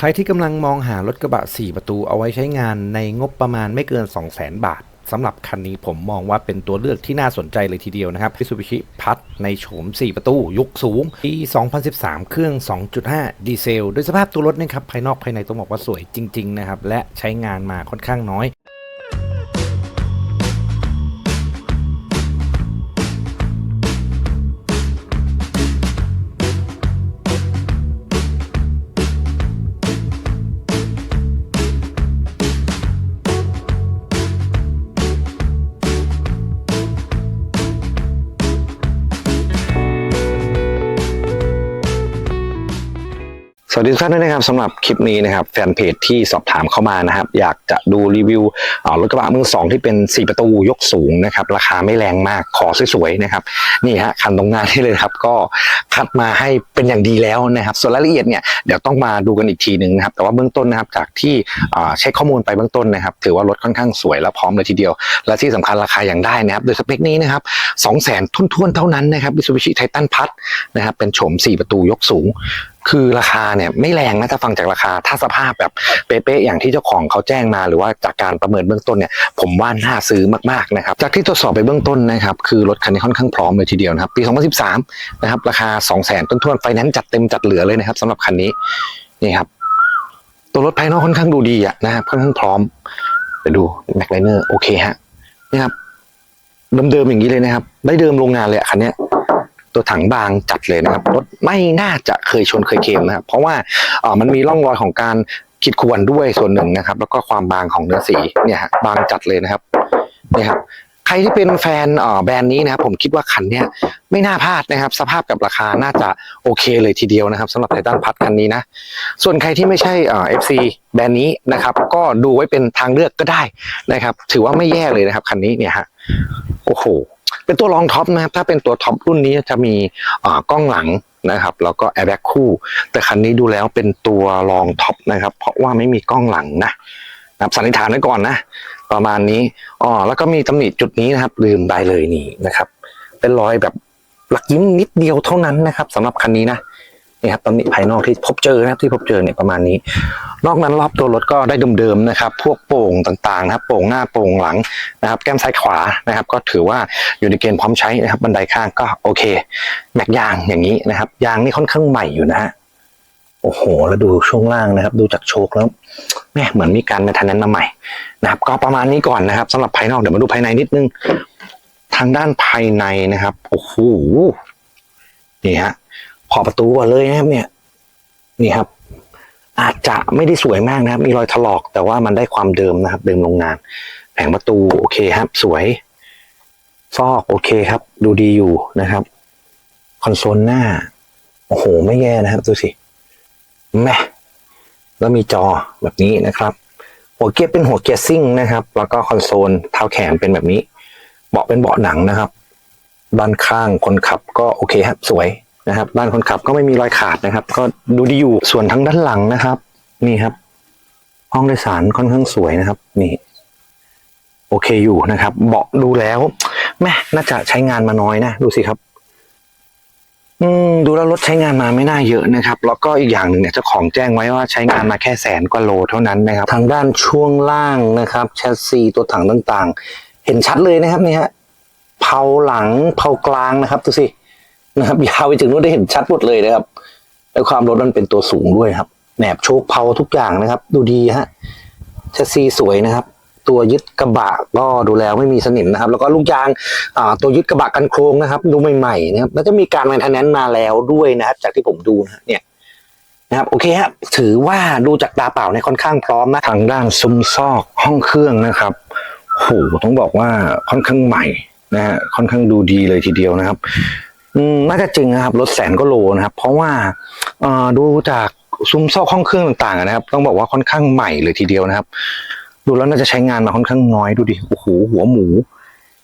ใครที่กำลังมองหารถกระบะ 4 ประตูเอาไว้ใช้งานในงบประมาณไม่เกิน 200,000 บาทสำหรับคันนี้ผมมองว่าเป็นตัวเลือกที่น่าสนใจเลยทีเดียวนะครับ Mitsubishi พัดในโฉม 4 ประตูยุคสูง ปี 2013 เครื่อง 2.5 ดีเซล โดยสภาพตัวรถนะครับ ภายนอกภายในต้องบอกว่าสวยจริง ๆ นะครับ และใช้งานมาค่อนข้างน้อย วัสดีทุกท่านด้วยนะครับสำหรับคลิปนี้นะครับแฟนเพจที่สอบถามเข้ามานะครับ อยากจะดูรีวิวรถกระบะมือสองที่เป็น 4 ประตูยกสูงนะครับ ราคาไม่แรงมากขอสวยๆนะครับนี่ฮะคันตรงหน้าที่เลยครับ ก็คัดมาให้เป็นอย่างดีแล้วนะครับ ส่วนรายละเอียดเนี่ยเดี๋ยวต้องมาดูกันอีกทีหนึ่งนะครับ แต่ว่าเบื้องต้นนะครับจากที่เช็คข้อมูลไปเบื้องต้นนะครับ ถือว่ารถค่อนข้างสวยและพร้อมเลยทีเดียว และที่สำคัญราคาอย่างได้นะครับ โดยสเปคนี้นะครับ2 0 0 0 0 0ทุ่นๆเท่านั้นนะครับ Mitsubishi Titan พัดนะครับเป็นโฉม4 ประตูยกสูง คือราคาเนี่ยไม่แรงนะถ้าฟังจากราคาถ้าสภาพแบบเป๊ะๆอย่างที่เจ้าของเขาแจ้งมาหรือว่าจากการประเมินเบื้องต้นเนี่ยผมว่าน่าซื้อมากๆนะครับจากที่ตรวจสอบไปเบื้องต้นนะครับคือรถคันนี้ค่อนข้างพร้อมเลยทีเดียวนะครับปี 2013 นะครับราคา 2 0 0 0 0 0ต้นๆไฟแนนซ์จัดเต็มจัดเหลือเลยนะครับสำหรับคันนี้นี่ครับตัวรถภายนอกค่อนข้างดูดีอะนะครับค่อนข้างพร้อมไปดูแม็กไลเนอร์โอเคฮะนี่ครับเดิมๆอย่างนี้เลยนะครับ ได้เดิมโรงงานเลยคันนี้ ตัวถังบางจัดเลยนะครับรถไม่น่าจะเคยชนเคยเคลมนะครับเพราะว่าอ่อมันมีร่องรอยของการขีดข่วนด้วยส่วนหนึ่งนะครับ แล้วก็ความบางของเนื้อสีเนี่ยฮะบางจัดเลยนะครับเนี่ยครับใครที่เป็นแฟนอ่อแบรนด์นี้นะครับผมคิดว่าคันเนี้ยไม่น่าพลาดนะครับ สภาพกับราคาน่าจะโอเคเลยทีเดียวนะครับสำหรับไททันพัดคันนี้นะส่วนใครที่ไม่ใช่เอ่อฟซีแบรนด์นี้นะครับ ก็ดูไว้เป็นทางเลือกก็ได้นะครับ ถือว่าไม่แย่เลยนะครับคันนี้เนี่ยฮะโอ้โห เป็นตัวรองท็อปนะครับถ้าเป็นตัวท็อปรุ่นนี้จะมีกล้องหลังนะครับแล้วก็แอร์แบ็กคู่ แต่คันนี้ดูแล้วเป็นตัวรองท็อปนะครับ เพราะว่าไม่มีกล้องหลังนะนะครับสันนิษฐานไว้ก่อนนะ ประมาณนี้อ๋อแล้วก็มีตำหนิจุดนี้นะครับ ลืมไปเลยนี่นะครับ เป็นรอยแบบหลักยิ้มนิดเดียวเท่านั้นนะครับสำหรับคันนี้นะ นี่ครับตำหนิภายนอกที่พบเจอนะครับที่พบเจอเนี่ยประมาณนี้ นอกนั้นรอบตัวรถก็ได้เดิมๆนะครับ พวกโป่งต่างๆนะครับ โป่งหน้าโป่งหลังนะครับ แก้มซ้ายขวานะครับ ก็ถือว่าอยู่ในเกณฑ์พร้อมใช้นะครับ บันไดข้างก็โอเค แม็กยางอย่างนี้นะครับ ยางนี่ค่อนข้างใหม่อยู่นะฮะโอ้โห แล้วดูช่วงล่างนะครับ ดูจากโชคแล้วแม่เหมือนมีการมนเทนแนนมาใหม่นะครับ ก็ประมาณนี้ก่อนนะครับสำหรับภายนอกเดี๋ยวมาดูภายในนิดนึง ทางด้านภายในนะครับโอ้โหนี่ฮะ ขอบประตูก่อนเลยนะครับเนี่ย นี่ครับ อาจจะไม่ได้สวยมากนะครับ มีรอยถลอกแต่ว่ามันได้ความเดิมนะครับ เดิมโรงงาน แผงประตูโอเคครับ สวย ซอกโอเคครับ ดูดีอยู่นะครับ คอนโซลหน้า โอ้โห ไม่แย่นะครับดูสิแม่แล้วมีจอแบบนี้นะครับ หัวเกียร์เป็นหัวเกียร์ซิ่งนะครับ แล้วก็คอนโซลเท้าแขนเป็นแบบนี้ เบาะเป็นเบาะหนังนะครับด้านข้างคนขับก็โอเคครับสวย นะครับด้านคนขับก็ไม่มีรอยขาดนะครับ ก็ดูดีอยู่ส่วนทั้งด้านหลังนะครับ นี่ครับ ห้องโดยสารค่อนข้างสวยนะครับ นี่ โอเคอยู่นะครับ เบาะดูแล้วแม่น่าจะใช้งานมาน้อยนะดูสิครับ อืมดูแล้วรถใช้งานมาไม่น่าเยอะนะครับ แล้วก็อีกอย่างหนึ่งเนี่ยเจ้าของแจ้งไว้ว่าใช้งานมาแค่แสนกว่าโลเท่านั้นนะครับ ทางด้านช่วงล่างนะครับแชสซีตัวถังต่างๆ เห็นชัดเลยนะครับนี่ฮะเผาหลังเผากลางนะครับดูสิ นะครับยาวไปถึงนู้นได้เห็นชัดหมดเลยนะครับ แล้วความรถมันเป็นตัวสูงด้วยครับแหนบโชคเผาทุกอย่างนะครับ ดูดีฮะแชสซีสวยนะครับ ตัวยึดกระบะก็ดูแล้วไม่มีสนิมนะครับ แล้วก็ลูกยางตัวยึดกระบะกันโครงนะครับ ดูใหม่ๆนะครับแล้วจะมีการแมนเทนแนนมาแล้วด้วยนะครับ จากที่ผมดูนะเนี่ยนะครับโอเคฮะถือว่าดูจากตาเปล่าเนี่ยค่อนข้างพร้อมนะทางด้านซุ้มซอกห้องเครื่องนะครับโหต้องบอกว่าค่อนข้างใหม่นะฮะค่อนข้างดูดีเลยทีเดียวนะครับ น่าจะจริงนะครับรถแสนก็โลนะครับ เพราะว่าดูจากซุ้มซอกห้องเครื่องต่างๆนะครับ ต้องบอกว่าค่อนข้างใหม่เลยทีเดียวนะครับ ดูแล้วน่าจะใช้งานมาค่อนข้างน้อยดูดิโอ้โหหัวหมู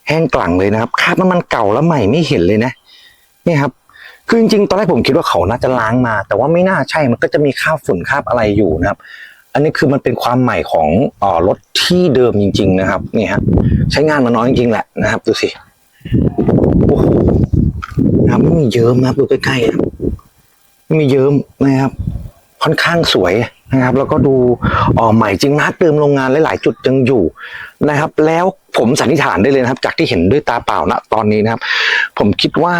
แห้งกลั่งเลยนะครับคาบน้ำมันเก่าแล้วใหม่ไม่เห็นเลยนะนี่ครับคือจริงๆตอนแรกผมคิดว่าเขาน่าจะล้างมา แต่ว่าไม่น่าใช่มันก็จะมีคราบฝุ่นคราบอะไรอยู่นะครับ อันนี้คือมันเป็นความใหม่ของอรถที่เดิมจริง ๆ นะครับนี่ฮะใช้งานมาน้อยจริงๆแหละนะครับ ดูสิโอ้โห ม่มีเยิ้มนะครับดูใกล้ๆไม่มีเยิ้มนะครับ ค่อนข้างสวยนะครับ แล้วก็ดูอ่อใหม่จริงนะเติมโรงงานหลายๆ จุดยังอยู่นะครับ แล้วผมสันนิษฐานได้เลยนะครับ จากที่เห็นด้วยตาเปล่าณตอนนี้นะครับ ผมคิดว่า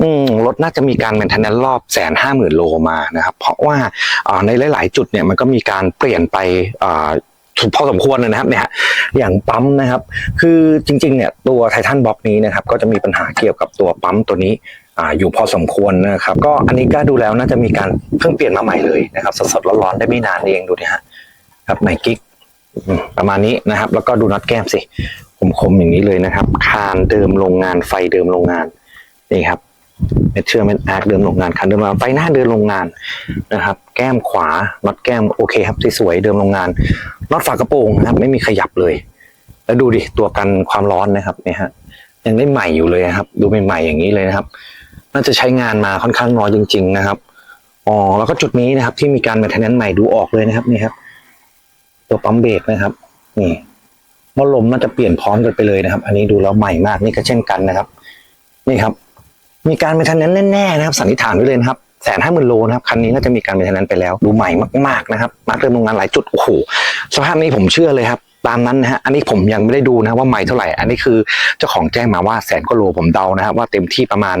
อืมรถน่าจะมีการแมนเทนแนนรอบแสนห้าหมื่นโลมานะครับ เพราะว่าในหลาย ๆ จุดเนี่ยมันก็มีการเปลี่ยนไปอ่าพอสมควรเลยนะครับเนี่ยอย่างปั๊มนะครับ คือจริงๆเนี่ยตัวไททันบล็อกนี้นะครับ ก็จะมีปัญหาเกี่ยวกับตัวปั๊มตัวนี้ อ่าอยู่พอสมควรนะครับ ก็อันนี้ก็ดูแล้วน่าจะมีการเพิ่งเปลี่ยนมาใหม่เลยนะครับ สดๆร้อนๆได้ไม่นานเองดูดิฮะครับใหม่กิ๊กประมาณนี้นะครับ แล้วก็ดูน็อตแก้มสิคมๆอย่างนี้เลยนะครับ คานเดิมโรงงานไฟเดิมโรงงานนี่ครับเมเชื่อมเม็ดอาร์คเดิมโรงงานคันเดิมโรงงานไฟหน้าเดิมโรงงานนะครับ แก้มขวาน็อตแก้มโอเคครับสวยๆเดิมโรงงานน็อตฝากระโปรงนะครับ ไม่มีขยับเลย แล้วดูดิตัวกันความร้อนนะครับเนี่ยฮะยังได้ใหม่อยู่เลยครับ ดูใหม่ๆอย่างนี้เลยนะครับ น่าจะใช้งานมาค่อนข้างน้อยจริง ๆ นะครับอ๋อแล้วก็จุดนี้นะครับ ที่มีการแมนเทนแนนใหม่ดูออกเลยนะครับนี่ครับ ตัวปั๊มเบรกนะครับ นี่มอลมน่าจะเปลี่ยนพร้อมกันไปเลยนะครับ อันนี้ดูแล้วใหม่มากนี่ก็เช่นกันนะครับ นี่ครับ มีการแมนเทนแนนแน่ๆนะครับ สันนิษฐานไว้เลยนะครับแสนห้าหมื่นโลนะครับคันนี้น่าจะมีการแมนเทนแนนไปแล้ว ดูใหม่มากๆนะครับมาเติมโรงงานหลายจุดโอ้โหสภาพนี้ผมเชื่อเลยครับ ตามนั้นนะฮะอันนี้ผมยังไม่ได้ดูนะว่าใหม่เท่าไหร่ อันนี้คือเจ้าของแจ้งมาว่าแสนกว่าโลผมเดานะครับว่าเต็มที่ประมาณ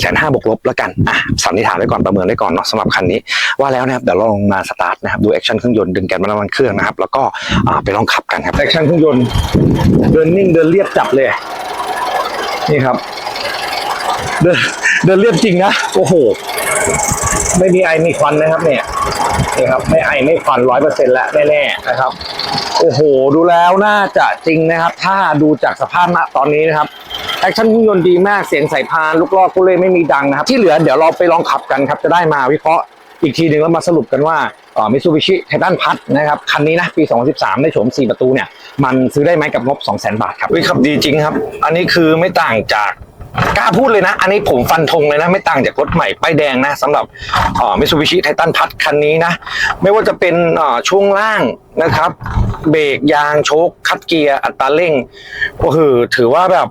แสนห้าบวกลบแล้วกันอะสันนิษฐานไว้ก่อนประเมินไว้ก่อนเนาะสำหรับคันนี้ว่าแล้วนะครับเดี๋ยวเราลองมาสตาร์ทนะครับดูแอคชั่นเครื่องยนต์ดึงแกนมาน้ำมันเครื่องนะครับแล้วก็ไปลองขับกันครับแอคชั่นเครื่องยนต์เดินนิ่งเดินเรียบจับเลยนี่ครับ เดินเดินเรียบจริงนะโอ้โหไม่มีไอมีควันนะครับเนี่ยนี่ครับไม่ไอไม่ควันร้อยเปอร์เซ็นต์แล้วแน่ๆนะครับ โอ้โห ดูแล้วน่าจะจริงนะครับ ถ้าดูจากสภาพณตอนนี้นะครับแอคชั่นเครื่องยนต์ดีมากเสียงสายพานลูกลอกกูเล่ไม่มีดังนะครับ ที่เหลือเดี๋ยวเราไปลองขับกันครับ จะได้มาวิเคราะห์อีกทีหนึ่งแล้วมาสรุปกันว่ามิซูบิชิไททันพัทนะครับ คันนี้นะปี 2013 ได้โฉม 4 ประตูเนี่ย มันซื้อได้ไหมกับงบ 200,000 บาทครับวิขับดีจริงครับ อันนี้คือไม่ต่างจาก กล้าพูดเลยนะ อันนี้ผมฟันธงเลยนะ ไม่ต่างจากรถใหม่ป้ายแดงนะสำหรับมิซูบิชิไททันพัทคันนี้นะ ไม่ว่าจะเป็นช่วงล่างนะครับ เบรกยางโชคคัดเกียร์อัตราเร่งก็คือถือว่าแบบ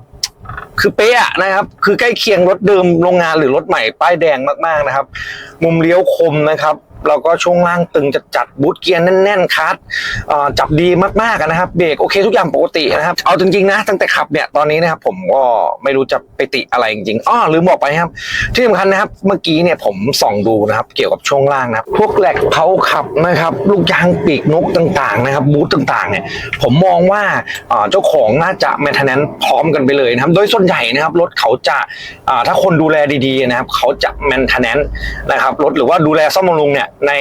คือเป๊ะอะนะครับ คือใกล้เคียงรถเดิมโรงงานหรือรถใหม่ป้ายแดงมากๆนะครับ มุมเลี้ยวคมนะครับ แล้วก็ช่วงล่างตึงจัดจัดบูทเกียร์แน่นๆคัสจับดีมากๆนะครับเบรกโอเคทุกอย่างปกตินะครับเอาจริงๆนะตั้งแต่ขับเนี่ยตอนนี้นะครับผมก็ไม่รู้จะไปติอะไรจริงๆอ้อลืมบอกไปครับ ที่สำคัญนะครับเมื่อกี้เนี่ยผมส่องดูนะครับเกี่ยวกับช่วงล่างนะครับพวกแหลกเผาขับนะครับลูกยางปีกนกต่างๆนะครับบูทต่างๆเนี่ยผมมองว่าเจ้าของน่าจะแมนเทนแนนพร้อมกันไปเลยนะครับโดยส่วนใหญ่นะครับรถเขาจะถ้าคนดูแลดีๆนะครับเขาจะแมนเทนแนนนะครับรถหรือว่าดูแลซ่อมบำรุงเนี่ยใน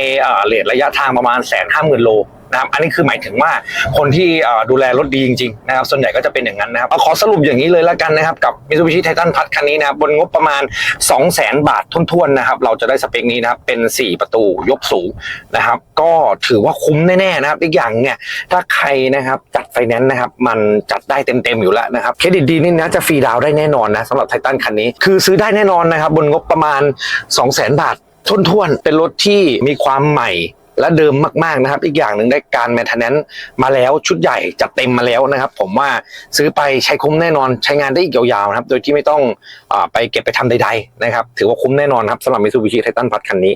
เลทระยะทางประมาณแสนห้าหมื่นโลนะครับอันนี้คือหมายถึงว่าคนที่ดูแลรถดีจริงๆนะครับส่วนใหญ่ก็จะเป็นอย่างนั้นนะครับเอาขอสรุปอย่างนี้เลยแล้วกันนะครับกับ Mitsubishi Titan พัดคันนี้นะครับบนงบประมาณ 2 0 0 0 0 0 บาททุนๆนะครับเราจะได้สเปคนี้นะครับเป็น 4 ประตูยกสูงนะครับก็ถือว่าคุ้มแน่ๆนะครับอีกอย่างเนี่ยถ้าใครนะครับจัดไฟแนนซ์นะครับมันจัดได้เต็มๆอยู่แล้วนะครับเครดิตดีนี่นะจะฟรีดาวน์ได้แน่นอนนะสำหรับไททันคันนี้คือซื้อได้แน่นอนนะครับบนงบประมาณ 2 0 0 0 0 0 บาท ทุนๆ เป็นรถที่มีความใหม่และเดิมมากๆนะครับ อีกอย่างหนึ่งได้การแมนเทนแนนมาแล้วชุดใหญ่จัดเต็มมาแล้วนะครับ ผมว่าซื้อไปใช้คุ้มแน่นอนใช้งานได้อีกยาวๆนะครับ โดยที่ไม่ต้องอไปเก็บไปทำใด ๆ นะครับ ถือว่าคุ้มแน่นอนครับสำหรับมิซูบิชิไททันพัดคันนี้